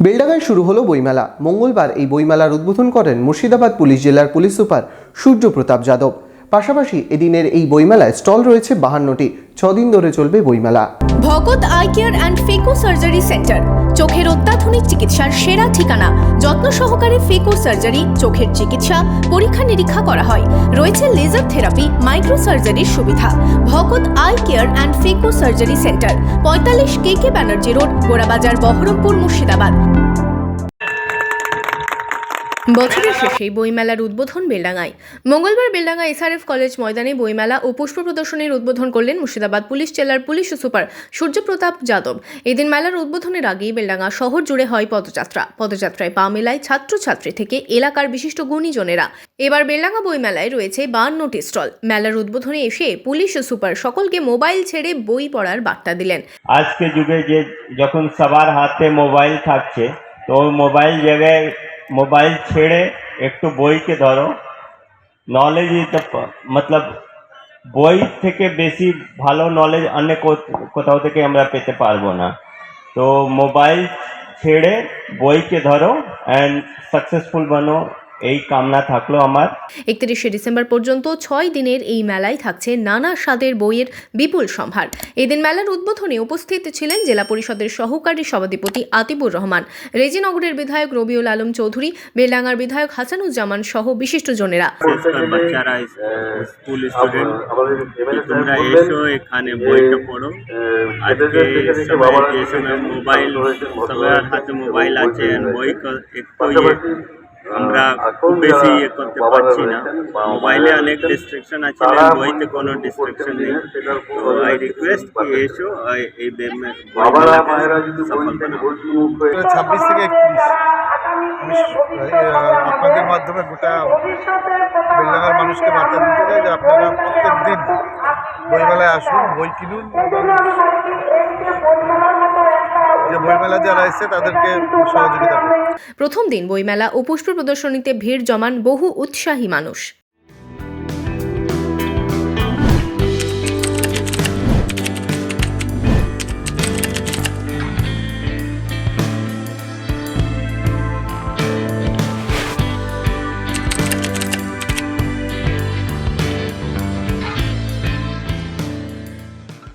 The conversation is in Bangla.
বেলডাঙায় শুরু হলো বইমেলা। মঙ্গলবার এই বইমেলার উদ্বোধন করেন মুর্শিদাবাদ পুলিশ জেলার পুলিশ সুপার সূর্য প্রতাপ যাদব। পাশাপাশি এদিনের এই বইমেলায় স্টল রয়েছে বাহান্নটি। ছদিন ধরে চলবে বইমেলা। Bhagat eye care and phaco surgery centre. চোখের অত্যাধুনিক সেরা ঠিকানা। যত্ন সহকারে ফেকো সার্জারি, চোখের চিকিৎসা, পরীক্ষা নিরীক্ষা করা হয়। রয়েছে লেজার থেরাপি মাইক্রো সার্জারির সুবিধা। Bhakat eye care and phaco surgery centre, পঁয়তাল্লিশ K K Banerjee road, Gorabazar Baharampur Murshidabad. বছরের শেষে বইমেলার উদ্বোধন বেলডাঙ্গায় মঙ্গলবার বেলডাঙ্গা এসআরএফ কলেজ ময়দানে বইমেলা ও পুষ্প প্রদর্শনীর উদ্বোধন করলেন মুর্শিদাবাদ পুলিশ জেলার পুলিশ সুপার সূর্যপ্রতাপ যাদব। এদিন মেলার উদ্বোধনের আগেই বেলডাঙ্গা শহর জুড়ে হয় পদযাত্রা। পদযাত্রায় পা মেলায় ছাত্রছাত্রী থেকে এলাকার বিশিষ্ট গুণীজনেরা। এবার বেলডাঙ্গা বইমেলায় রয়েছে বান্নটি স্টল। মেলার উদ্বোধনে এসে পুলিশ সুপার সকলকে মোবাইল ছেড়ে বই পড়ার বার্তা দিলেন। আজকে যুগে যে যখন সবার হাতে মোবাইল থাকছে তো ওই মোবাইল জায়গায় মোবাইল ছেড়ে একটু বইকে ধরো নলেজ ইজ দ্য মতলব বই থেকে বেশি ভালো নলেজ অন্য কো- কোথাও থেকে আমরা পেতে পারব না তো মোবাইল ছেড়ে বইকে ধরো অ্যান্ড সাকসেসফুল বানো এই কামনা থাকল আমার। একত্রিশে ডিসেম্বর পর্যন্ত ছয় দিনের এই মেলায় থাকছে নানা স্বাদের বইয়ের বিপুল সম্ভার। এদিন মেলার উদ্বোধনে উপস্থিত ছিলেন জেলা পরিষদের সহকারী সভাধিপতি আতিবুর রহমান রেজিনগরের বিধায়ক রবিউল আলম চৌধুরী বেলডাঙ্গার বিধায়ক হাসানুজ্জামান সহ বিশিষ্টজনেরা বাচ্চারা স্কুল স্টুডেন্ট তোমরা এসো এখানে বইটা পড়ো। আজকে মোবাইল সবার হাতে মোবাইল আছে বই একটু ইয়ে আমরা খুব বেশি ইয়ে করতে পারছি না। মোবাইলে অনেক ডিস্ট্রাকশন আছে বইতে কোনো ডিস্ট্রাকশন নেই তো আই রিকোয়েস্ট কি এসো আই- এই ছাব্বিশ থেকে একত্রিশ। আপনাদের মাধ্যমে গোটা বেলডাঙ্গার মানুষকে বার্তা দিতে চাই যে আপনারা প্রত্যেক দিন বইমেলায় আসুন বই কিনুন এবং প্রথম দিন বইমেলা ও পুষ্প প্রদর্শনীতে ভিড় জমান বহু উৎসাহী মানুষ।